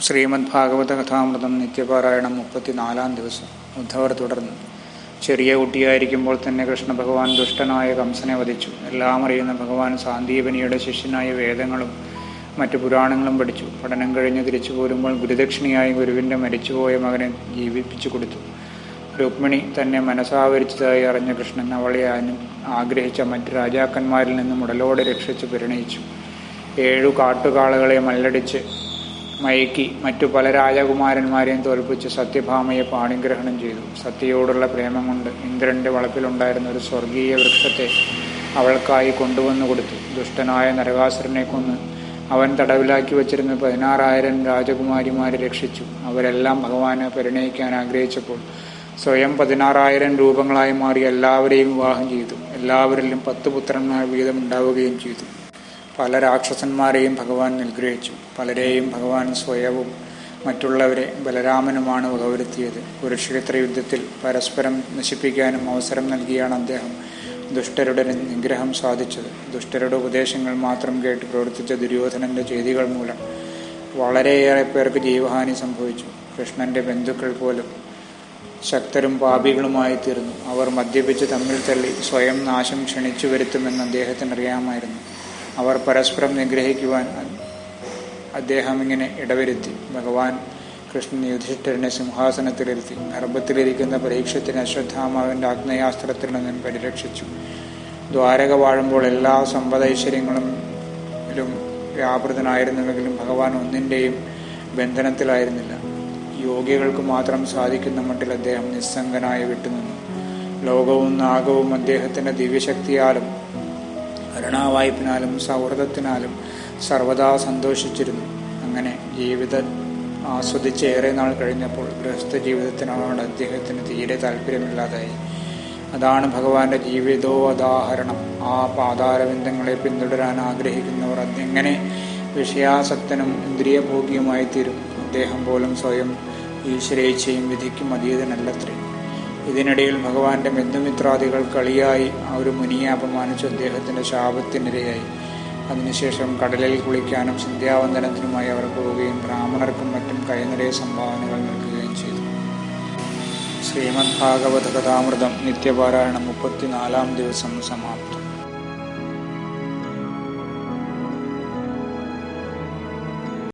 ശ്രീമദ് ഭാഗവത കഥാമൃതം നിത്യപാരായണം മുപ്പത്തിനാലാം ദിവസം. ഉദ്ധവർ തുടർന്നു. ചെറിയ കുട്ടിയായിരിക്കുമ്പോൾ തന്നെ കൃഷ്ണ ഭഗവാൻ ദുഷ്ടനായ കംസനെ വധിച്ചു. എല്ലാം അറിയുന്ന ഭഗവാൻ സാന്ദീപനിയുടെ ശിഷ്യനായ വേദങ്ങളും മറ്റു പുരാണങ്ങളും പഠിച്ചു. പഠനം കഴിഞ്ഞ് തിരിച്ചു പോരുമ്പോൾ ഗുരുദക്ഷിണയായി ഗുരുവിന്റെ മരിച്ചുപോയ മകനെ ജീവിപ്പിച്ചു കൊടുത്തു. രുക്മിണി തന്നെ മനസ്സാവരിച്ചതായി അറിഞ്ഞ കൃഷ്ണൻ അവളെ ആഗ്രഹിച്ച മറ്റു രാജാക്കന്മാരിൽ നിന്നും ഉടലോടെ രക്ഷിച്ച് പരിണയിച്ചു. ഏഴു കാട്ടുകാളകളെ മല്ലടിച്ച് മയക്കി മറ്റു പല രാജകുമാരന്മാരെയും തോൽപ്പിച്ച് സത്യഭാമയെ പാണിഗ്രഹണം ചെയ്തു. സത്യയോടുള്ള പ്രേമം കൊണ്ട് ഇന്ദ്രന്റെ വളപ്പിലുണ്ടായിരുന്ന ഒരു സ്വർഗീയ വൃക്ഷത്തെ അവൾക്കായി കൊണ്ടുവന്നു കൊടുത്തു. ദുഷ്ടനായ നരകാസുരനെ കൊന്ന് അവൻ തടവിലാക്കി വച്ചിരുന്ന പതിനാറായിരം രാജകുമാരിമാരെ രക്ഷിച്ചു. അവരെല്ലാം ഭഗവാനെ പരിണയിക്കാൻ ആഗ്രഹിച്ചപ്പോൾ സ്വയം പതിനാറായിരം രൂപങ്ങളായി മാറി എല്ലാവരെയും വിവാഹം ചെയ്തു. എല്ലാവരിലും പത്ത് പുത്രന്മാർ വീതം ഉണ്ടാവുകയും ചെയ്തു. പല രാക്ഷസന്മാരെയും ഭഗവാൻ നിഗ്രഹിച്ചു. പലരെയും ഭഗവാൻ സ്വയവും മറ്റുള്ളവരെ ബലരാമനുമാണ് വകവരുത്തിയത്. കുരുക്ഷേത്ര യുദ്ധത്തിൽ പരസ്പരം നശിപ്പിക്കാനും അവസരം നൽകിയാണ് അദ്ദേഹം ദുഷ്ടരുടെ നിഗ്രഹം സാധിച്ചത്. ദുഷ്ടരുടെ ഉപദേശങ്ങൾ മാത്രം കേട്ട് പ്രവർത്തിച്ച ദുര്യോധനന്റെ ചെയ്തികൾ മൂലം വളരെയേറെ പേർക്ക് ജീവഹാനി സംഭവിച്ചു. കൃഷ്ണന്റെ ബന്ധുക്കൾ പോലും ശക്തരും പാപികളുമായി തീർന്നു. അവർ മദ്യപിച്ച് തമ്മിൽ തള്ളി സ്വയം നാശം ക്ഷണിച്ചു വരുത്തുമെന്ന് അദ്ദേഹത്തിന് അറിയാമായിരുന്നു അവർ പരസ്പരം നിഗ്രഹിക്കുവാൻ അദ്ദേഹം ഇങ്ങനെ ഇടവരുത്തി. ഭഗവാൻ കൃഷ്ണൻ യുധിഷ്ഠിരനെ സിംഹാസനത്തിലിരുത്തി. ഗർഭത്തിലിരിക്കുന്ന പരീക്ഷത്തിന് അശ്വത്ഥാമാവിന്റെ ആഗ്നേയാസ്ത്രത്തിൽ നിന്നും പരിരക്ഷിച്ചു. ദ്വാരക വാഴുമ്പോൾ എല്ലാ സമ്പദൈശ്വര്യങ്ങളും വ്യാപൃതനായിരുന്നുവെങ്കിലും ഭഗവാൻ ഒന്നിന്റെയും ബന്ധനത്തിലായിരുന്നില്ല. യോഗികൾക്ക് മാത്രം സാധിക്കുന്ന മട്ടിൽ അദ്ദേഹം നിസ്സംഗനായി വിട്ടുനിന്നു. ലോകവും നാഗവും അദ്ദേഹത്തിന്റെ ദിവ്യശക്തിയാലും കരുണാവായ്പിനാലും സൗഹൃദത്തിനാലും സർവദാ സന്തോഷിച്ചിരുന്നു. അങ്ങനെ ജീവിതം ആസ്വദിച്ച് ഏറെ നാൾ കഴിഞ്ഞപ്പോൾ ഗൃഹസ്ഥ ജീവിതത്തിനോട് അദ്ദേഹത്തിന് തീരെ താല്പര്യമില്ലാതായി അതാണ് ഭഗവാന്റെ ജീവിതോദാഹരണം ആ പാതാരബിന്ദങ്ങളെ പിന്തുടരാൻ ആഗ്രഹിക്കുന്നവർ അതെങ്ങനെ വിഷയാസക്തനും ഇന്ദ്രിയഭോഗ്യമായി തീരും അദ്ദേഹം പോലും സ്വയം ഈശ്വരേച്ഛയും വിധിക്കും അതീതനല്ലത്രേ. ഇതിനിടയിൽ ഭഗവാന്റെ ബന്ധുമിത്രാദികൾ കളിയായി ആ ഒരു മുനിയെ അപമാനിച്ച് അദ്ദേഹത്തിന്റെ ശാപത്തിനിരയായി. അതിനുശേഷം കടലിൽ കുളിക്കാനും സന്ധ്യാവന്തനത്തിനുമായി അവർ പോവുകയും ബ്രാഹ്മണർക്കും മറ്റും കൈനിറയ സംഭാവനകൾ നൽകുകയും ചെയ്തു. ശ്രീമദ് ഭാഗവത കഥാമൃതം നിത്യപാരായണം മുപ്പത്തിനാലാം ദിവസം സമാപ്തം.